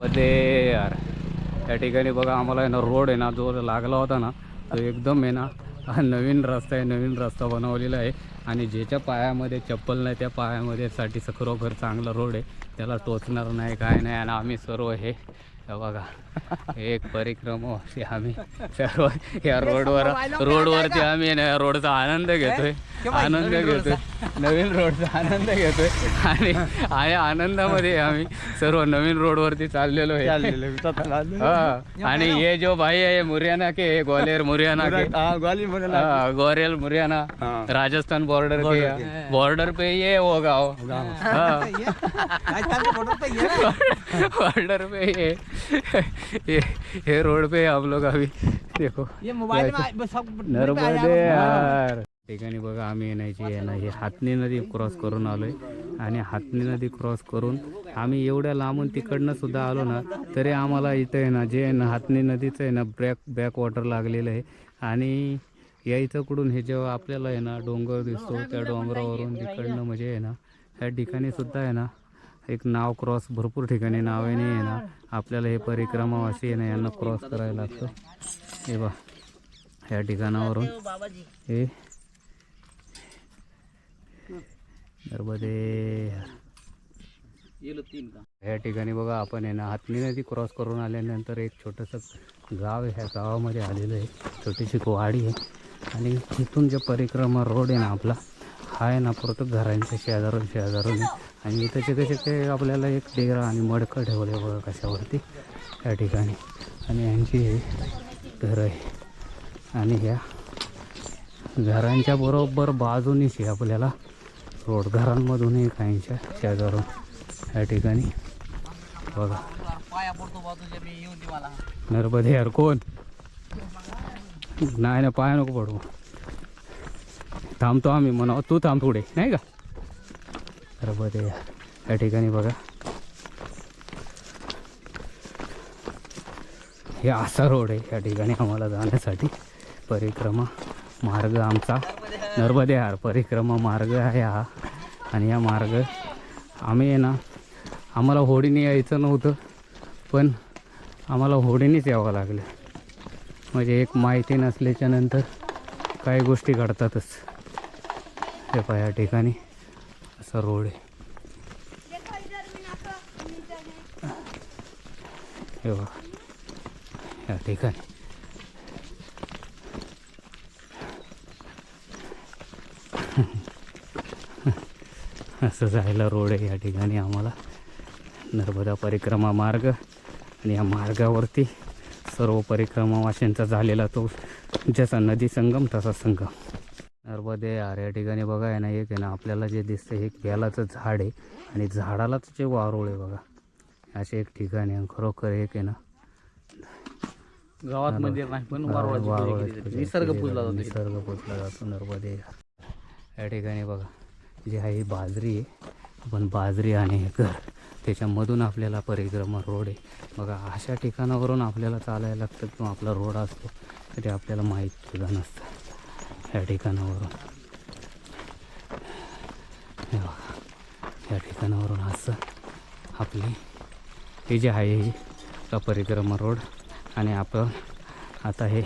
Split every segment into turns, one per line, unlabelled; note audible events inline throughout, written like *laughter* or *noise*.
ते यार त्या ठिकाणी बघा आम्हाला आहे ना रोड आहे ना जो लागला होता ना तो एकदम आहे ना हा नवीन रस्ता आहे नवीन रस्ता बनवलेला आहे. आणि ज्याच्या पायामध्ये चप्पल नाही त्या पायामध्ये साठी खरोखर चांगला रोड आहे. त्याला टोचणार नाही काय नाही. आणि आम्ही सर्व हे बघा एक परिक्रमा अशी आम्ही सर्व या रोडवर रोडवरती आम्ही ना या रोडचा आनंद घेतोय. आनंद घेतोय. नवीन रोडचा आनंद घेतोय. आणि आणि आनंदामध्ये आम्ही सर्व नवीन रोडवरती चाललेलो आहे. हा. आणि ये जो भाई है ये मुरियाना के है, ग्वालियर मुरियाना के. हाँ, ग्वालियर मुरियाना
हाँ।
राजस्थान बॉर्डर के. बॉर्डर पे ये वो गाँव. हाँ. बॉर्डर पे ये. *laughs* ये ये रोड पे हम लोग अभी देखो।
ये मोबाइल में सब
नर्मदे यार। ठिकाणी बघा आम्ही येण्याची आहे ना ही हातनी नदी क्रॉस करून आलोय. आणि हातनी नदी क्रॉस करून आम्ही एवढ्या लांबून तिकडनं सुद्धा आलो ना तरी आम्हाला इथं आहे ना जे आहे ना हातनी नदीचं आहे ना ब्रॅक बॅक वॉटर लागलेलं आहे. आणि या इथं कडून हे जेव्हा आपल्याला आहे ना डोंगर दिसतो त्या डोंगरावरून तिकडनं म्हणजे आहे ना ह्या ठिकाणी सुद्धा आहे ना एक नाव क्रॉस भरपूर ठिकाणी नावाने आहे ना. आपल्याला हे परिक्रमावासी अशी आहे ना यांना क्रॉस करायला लागतं. हे बा ह्या ठिकाणावरून हे नर्मदे. ह्या ठिकाणी बघा आपण आहे ना हातनी नदी क्रॉस करून आल्यानंतर एक छोटंसं गाव आहे. ह्या गावामध्ये आलेलं आहे. छोटीशी वाडी आहे. आणि तिथून जे परिक्रमा रोड आहे ना आपला आहे ना पुरत घरांच्या शेजारून शेजारून. आणि त्याचे कसे ते आपल्याला एक डेरा आणि मडकं ठेवले बघा कशावरती. या ठिकाणी. आणि यांची हे घरं आहे. आणि ह्या घरांच्या बरोबर बाजूनीच आहे आपल्याला. रोड घरांमधूनही काहींच्या शेजारून. या ठिकाणी. बघा.
पाया
नर्मदे यार कोण? नाही ना पाया नको पडू. थांबतो आम्ही म्हणा तू थांब पुढे नाही का? अरे यार या ठिकाणी बघा. हे असा रोड आहे या ठिकाणी आम्हाला जाण्यासाठी परिक्रमा मार्ग आमचा. नर्मदेहार परिक्रमा मार्ग आहे हा. आणि या मार्ग आम्ही आहे ना आम्हाला होडीने यायचं नव्हतं पण आम्हाला होडीनेच यावं लागलं. म्हणजे एक माहिती नसल्याच्या नंतर काही गोष्टी घडतातच. हे पहा या ठिकाणी. असा रोड आहे. हे बघा. या ठिकाणी. असं जायला रोड आहे या ठिकाणी आम्हाला. नर्मदा परिक्रमा मार्ग आणि या मार्गावरती सर्व परिक्रमावाशांचा झालेला तो जसा नदी संगम तसा संगम. नर्मदे यार या ठिकाणी बघा आहे ना एक आहे ना आपल्याला जे दिसतं हे बेलाचं झाड आहे. आणि झाडालाच जे वारुळ आहे बघा. असे एक ठिकाण आहे. खरोखर एक आहे ना
गावात मंदिर नाही पण
वारुळाची.
निसर्ग पूजला जातो.
निसर्ग पूजला जातो नर्मदे. यार या ठिकाणी बघा जी आहे ही बाजरी आहे. पण बाजरी आणि हे घर त्याच्यामधून आपल्याला परिक्रमा रोड आहे. बघा अशा ठिकाणावरून आपल्याला चालायला लागतं किंवा आपला रोड असतो तरी आपल्याला माहीत सुद्धा नसतं. या ठिकाणावरून. हे बघा या ठिकाणावरून असं आपली हे जे आहे ही का परिक्रमा रोड आणि आपण आता हे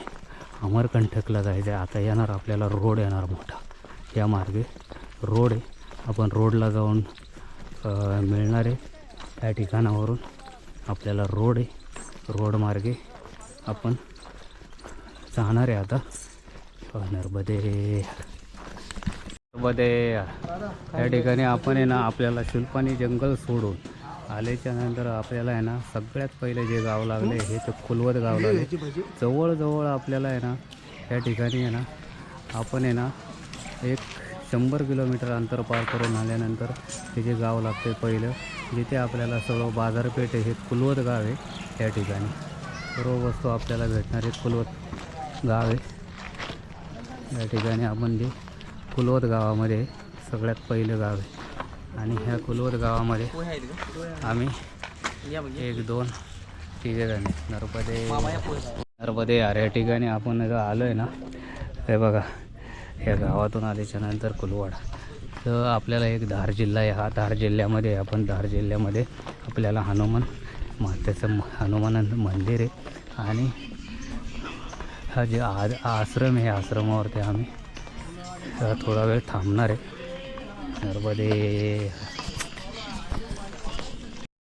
अमरकंटकला जायचं आहे. आता येणार आपल्याला रोड येणार मोठा. या मार्गे रोड आहे. आपण रोडला जाऊन मिळणार आहे. त्या ठिकाणावरून आपल्याला रोड आहे. रोड मार्गे आपण जाणार आहे आता. नर्मदे नर्मदे या ठिकाणी आपण आहे ना आपल्याला शिल्पानी जंगल सोडून आल्याच्यानंतर आपल्याला आहे ना सगळ्यात पहिले जे गाव लागले हे ते कुलवत गाव लागले. जवळजवळ आपल्याला आहे ना या ठिकाणी आहे ना आपण आहे ना एक शंभर किलोमीटर अंतर पार करून आल्यानंतर ते जे गाव लागते पहिलं जिथे आपल्याला सर्व बाजारपेठ हे कुलवत गाव आहे त्या ठिकाणी. सर्व वस्तू आपल्याला भेटणार आहे कुलवत गाव आहे. या ठिकाणी आपण जे कुलवत गावामध्ये सगळ्यात पहिलं गाव आहे. आणि ह्या कुलवत गावामध्ये आम्ही एक दोन तिघे जण
नरपदे
नरपदे यार या ठिकाणी आपण जर आलो आहे ना हे बघा या गावातून आल्याच्यानंतर कुलवाड. तर आपल्याला एक धार जिल्हा आहे. हा धार जिल्ह्यामध्ये आपण धार जिल्ह्यामध्ये आपल्याला हनुमान मातेचं म- मंदिर आहे. आणि हा जे आज आश्रम आहे आश्रमावरती आम्ही थोडा वेळ थांबणार आहे. नर्मदे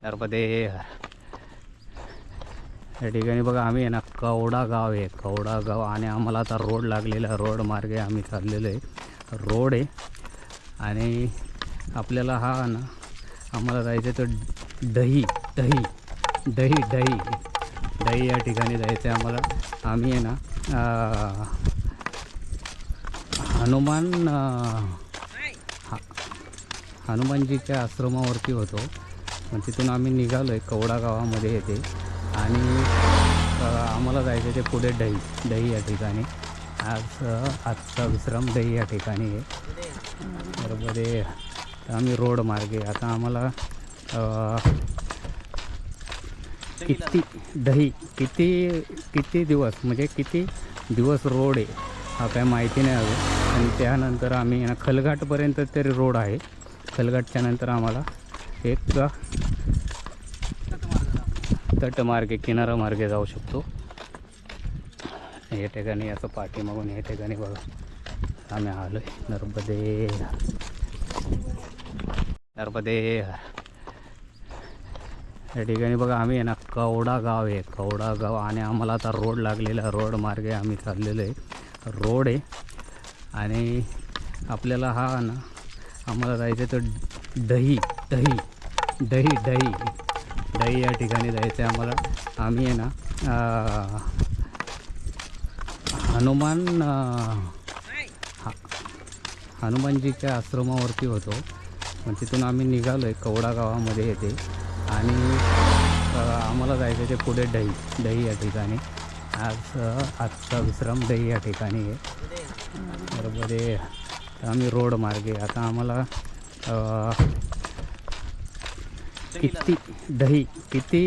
नर्मदे या ठिकाणी बघा आम्ही आहे ना कवडा गाव आहे. कवडा गाव आणि आम्हाला आता रोड लागलेला रोड मार्गे आम्ही चाललेलो आहे. रोड आहे आणि आपल्याला हा ना आम्हाला जायचं आहे तर दही दही दही दही. दही या ठिकाणी जायचं आहे आम्हाला. आम्ही आहे ना हनुमान हा- हनुमानजीच्या आश्रमावरती होतो. पण तिथून आम्ही निघालो आहे कवडा गावामध्ये येते आणि आम्हाला जायचं ते पुढे दही दही या ठिकाणी. आज आजचा विश्राम दही या ठिकाणी आहे. बरोबर आहे. आम्ही रोड मार्गे आता आम्हाला किती दही किती किती दिवस म्हणजे किती दिवस रोड आहे हा काय माहिती नाही हवी आणि त्यानंतर आम्ही ना खलघाटपर्यंत तरी रोड आहे. खलघाटच्या नंतर आम्हाला एक तटमार्गे किनारा मार्गे जाऊ शकतो. या ठिकाणी असं पाठीमागून या ठिकाणी बघा. आम्ही आलो आहे नर्मदे. नर्मदे. या ठिकाणी बघा आम्ही आहे ना कवडा गाव आहे. कवडा गाव आणि आम्हाला आता रोड लागलेला रोड मार्गे आम्ही चाललेलो आहे. रोड आहे. आणि आपल्याला हा ना आम्हाला जायचं आहे तर दही दही दही दही दही या ठिकाणी जायचं आहे आम्हाला. आम्ही आहे ना हनुमान हा हनुमानजीच्या आश्रमावरती होतो. पण तिथून आम्ही निघालो आहे कवडा गावामध्ये येते आणि आम्हाला जायचं आहे ते पुढे दही दही या ठिकाणी. आज आजचा विश्राम दही या ठिकाणी आहे. बरोबर आहे. आम्ही रोड मार्गे आता आम्हाला किती दही किती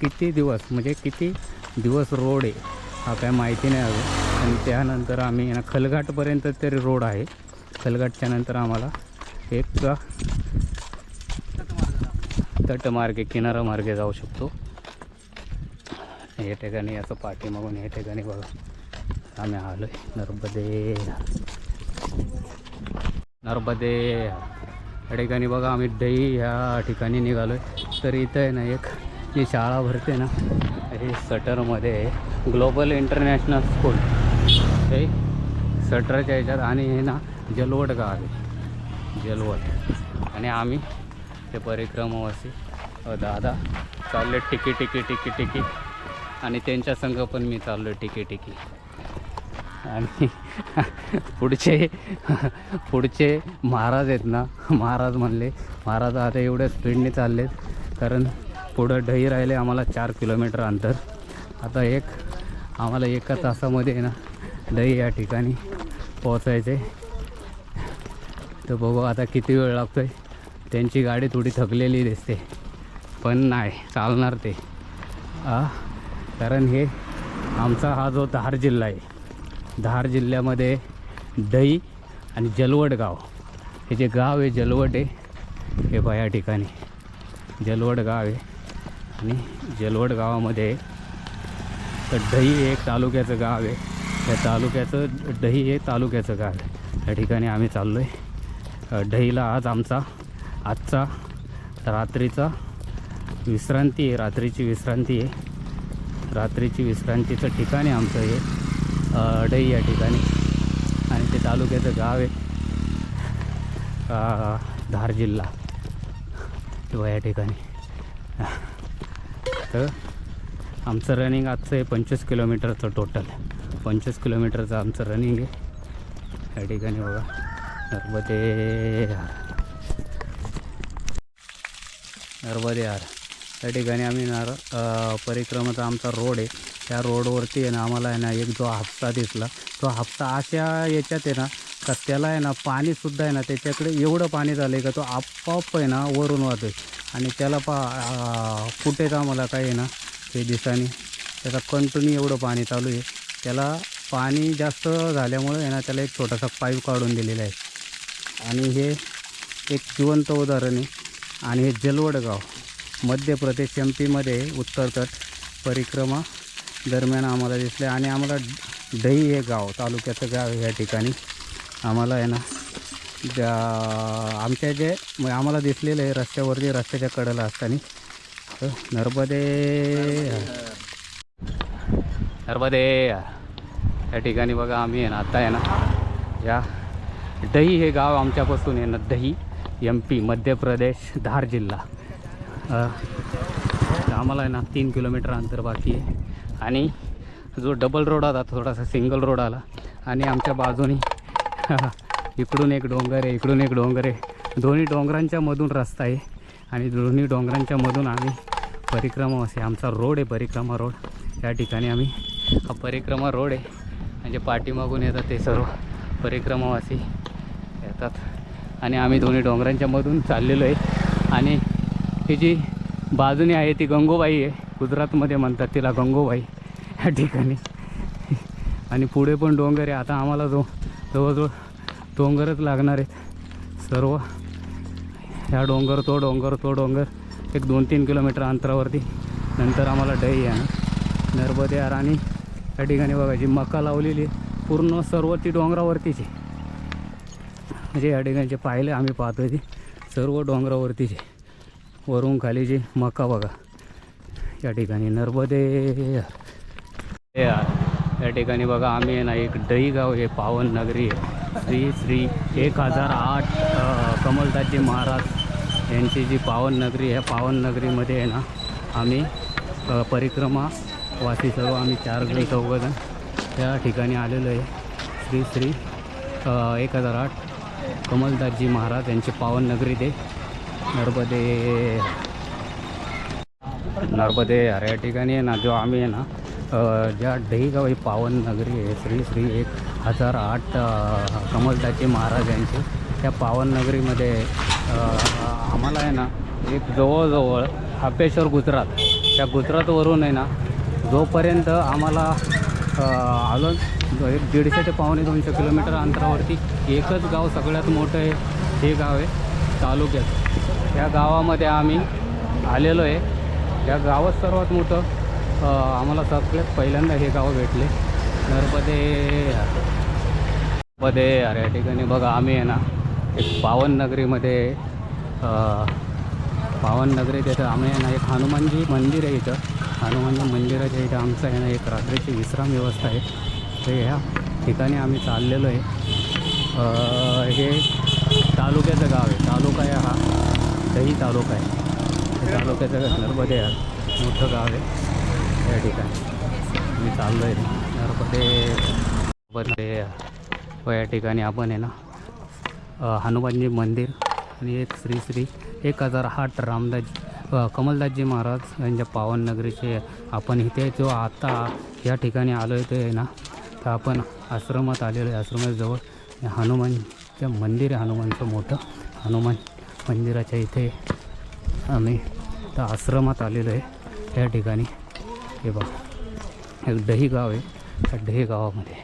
किती दिवस म्हणजे किती दिवस रोड आहे हा काय माहिती नाही अजून. आणि त्यानंतर आम्ही ना खलघाटपर्यंत तरी रोड आहे. खलघाटच्या नंतर आम्हाला एक तटमार्गे किनारामार्गे जाऊ शकतो. या ठिकाणी असं पाठीमागून या ठिकाणी बघा. आम्ही आलो आहे नर्मदे. नर्मदे. या ठिकाणी बघा आम्ही दही ह्या ठिकाणी निघालो आहे तर इथं आहे ना एक जी शाळा भरते ना हे सटरमध्ये आहे. Global international school. हे सटरच्या ह्याच्यात आणि हे ना जलवट गाव आहे. जलवट. आणि आम्ही ते परिक्रमावासी दादा चालले टिकी टिकी टिकी टिकी. आणि त्यांच्या संघ पण मी चाललो आहे टिकी टिकी. आणि *laughs* पुढचे *laughs* पुढचे महाराज आहेत ना महाराज म्हणले महाराज आता एवढ्या स्पीडने चाललेत कारण पुढं ढही राहिले आम्हाला चार किलोमीटर अंतर. आता एक आम्हाला एका तासामध्ये आहे ना दही या ठिकाणी पोचायचे तर बघू आता किती वेळ लागतो आहे त्यांची गाडी थोडी थकलेली दिसते पण नाही चालणार ते. कारण हे आमचा हा जो धार जिल्हा आहे धार जिल्ह्यामध्ये दही आणि जलवड गाव हे जे गाव आहे जलवड आहे हे बया ठिकाणी. जलवड गाव आहे आणि जलवड गावामध्ये तर दही हे एक तालुक्याचं गाव आहे. त्या तालुक्याचं दही हे तालुक्याचं गाव आहे. त्या ठिकाणी आम्ही चाललो आहे दहीला आज आमचा आजचा रात्रीचा विश्रांती आहे रात्रीची विश्रांती आहे. रात्रीची विश्रांतीचं ठिकाण आहे आमचं हे अ, डई या ठिकाणी. आणि ते तालुक्याचं गाव आहे धार जिल्हा. किंवा या ठिकाणी. तर आमचं रनिंग आजचं आहे पंचवीस किलोमीटरचं टोटल पंचवीस किलोमीटरचं आमचं रनिंग आहे. या ठिकाणी बघा. ते नर्मदे यार त्या ठिकाणी आम्ही नार परिक्रमाचा आमचा रोड आहे. त्या रोडवरती आहे ना आम्हाला आहे ना एक जो हापसा दिसला. तो हापसा अशा याच्यात आहे ना का त्याला आहे ना पाणीसुद्धा आहे ना त्याच्याकडे एवढं पाणी झालं आहे का तो आपोआप आहे ना वरून वाहतोय. आणि त्याला पा कुठेच आम्हाला काय आहे ना ते दिसानी त्याचा कंटिन्यू एवढं पाणी चालू आहे. त्याला पाणी जास्त झाल्यामुळे आहे ना त्याला एक छोटासा पाईप काढून दिलेला आहे. आणि हे एक जिवंत उदाहरण आहे. आणि हे जलवड गाव मध्य प्रदेश एम पीमध्ये उत्तरतट परिक्रमा दरम्यान आम्हाला दिसले आणि आम्हाला दही हे गाव तालुक्याचं गाव आहे या ठिकाणी आम्हाला आहे ना ज्या आमच्या जे म्हणजे आम्हाला दिसलेलं आहे रस्त्यावरती रस्त्याच्या कडेला असताना. नर्मदे. नर्मदे. या ठिकाणी बघा आम्ही आहे ना आत्ता आहे ना या दही हे गाव आमच्यापासून आहे ना दही. एम पी मध्य प्रदेश धार जिल्हा. आम्हाला आहे ना तीन किलोमीटर अंतर बाकी आहे. आणि जो डबल रोड आला थोडासा सिंगल रोड आला आणि आमच्या बाजूनी *laughs* इकडून एक डोंगर आहे इकडून एक डोंगर आहे. दोन्ही डोंगरांच्या मधून रस्ता आहे. आणि दोन्ही डोंगरांच्या मधून आम्ही परिक्रमा असे आमचा रोड आहे परिक्रमा रोड या ठिकाणी आम्ही हा परिक्रमा रोड आहे. म्हणजे पाठीमागून येतात ते सर्व परिक्रमावासी येतात. आणि आम्ही दोन्ही डोंगरांच्या मधून चाललेलो आहे. आणि ही जी बाजूनी आहे ती गंगोबाई आहे. गुजरातमध्ये म्हणतात तिला गंगोबाई ह्या ठिकाणी. आणि पुढे पण डोंगर आहे. आता आम्हाला जो जवळजवळ डोंगरच लागणार आहेत. सर्व ह्या डोंगर तो डोंगर तो डोंगर. एक दोन तीन किलोमीटर अंतरावरती. नंतर आम्हाला डही आहे नर्मदे आणि या ठिकाणी बघा जी मका लावलेली आहे. पूर्ण सर्व ती डोंगरावरतीची म्हणजे या ठिकाणी जे पाहिले आम्ही पाहतो ते सर्व डोंगरावरतीचे वरून खाली जे मका बघा. या ठिकाणी नर्मदे. यार हे या ठिकाणी बघा आम्ही आहे ना एक दही हे आहे पावन नगरी आहे. श्री श्री एक हजार आठ कमलदासजी महाराज यांची जी पावन नगरी आहे पावन नगरीमध्ये आहे ना आम्ही परिक्रमा वासी सर्व आम्ही चार जण चौघजण त्या ठिकाणी आलेलो आहे. श्री श्री एक हजार आठ कमलदासजी महाराज यांची पावन नगरी ते नर्मदे. नर्मदे यार या ठिकाणी आहे ना जो आम्ही आहे ना ज्या दहीगाव ही पावन नगरी आहे श्री श्री एक हजार आठ अ, कमलदासजी महाराज यांचे त्या पावन नगरीमध्ये आम्हाला आहे ना एक जवळजवळ हापेश्वर गुजरात त्या गुजरातवरून आहे ना जोपर्यंत आम्हाला आलो एक दीडशे ते पावणे दोनशे किलोमीटर अंतरावरती एकच गाव सगळ्यात मोठं आहे हे गाव आहे तालुक्यात. त्या गावामध्ये आम्ही आलेलो आहे. या गावात सर्वात मोठं. आम्हाला सगळ्यात पहिल्यांदा हे गाव भेटले. नरपदे नर्मदे अरे या ठिकाणी बघा आम्ही आहे ना एक पावननगरीमध्ये नगरीमध्ये तिथं आम्ही आहे ना एक हनुमानजी मंदिर आहे इथं. हनुमान मंदिराच्या इथे आमचं आहे ना एक रात्रीची विश्राम व्यवस्था आहे. तर ह्या ठिकाणी आम्ही चाललेलो आहे. हे तालुक्याचं गाव आहे. तालुका आहे हा. दही तालुका आहे. तालुक्याचं नर्मदे मोठं गाव आहे. या ठिकाणी मी चाललो आहे नर्मदे व या ठिकाणी आपण आहे ना हनुमानजी मंदिर आणि एक श्री श्री एक हजार आठ रामदास कमलदासजी महाराज यांच्या पावन नगरीचे आपण इथे जो आता या ठिकाणी आलो आहे ते ना तर आपण आश्रमात आलेलो आहे आश्रमाजवळ. हनुमानचं मंदिर आहे हनुमानचं मोठं. हनुमान मंदिराच्या इथे आम्ही तर आश्रमात आलेलो आहे त्या ठिकाणी. हे बघा एक दही गाव आहे त्या दही गावामध्ये.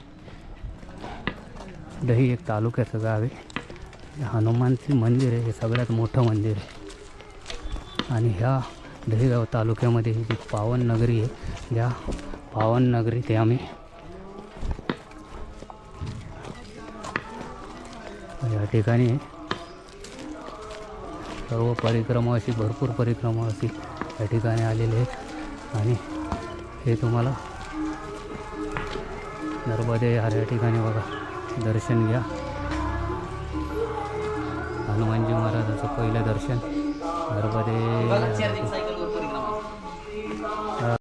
दही एक तालुक्याचं गाव आहे. हनुमानचं मंदिर आहे हे सगळ्यात मोठं मंदिर आहे. आणि ह्या दहीगाव तालुक्यामध्ये ही जी पावन नगरी आहे या पावन नगरी ते आम्ही. या ठिकाणी सर्व परिक्रमा अशी भरपूर परिक्रमा अशी या ठिकाणी आलेले आहेत. आणि हे तुम्हाला नर्मदे या ठिकाणी बघा दर्शन घ्या. हनुमानजी महाराजाचं पहिलं दर्शन. नर्मदे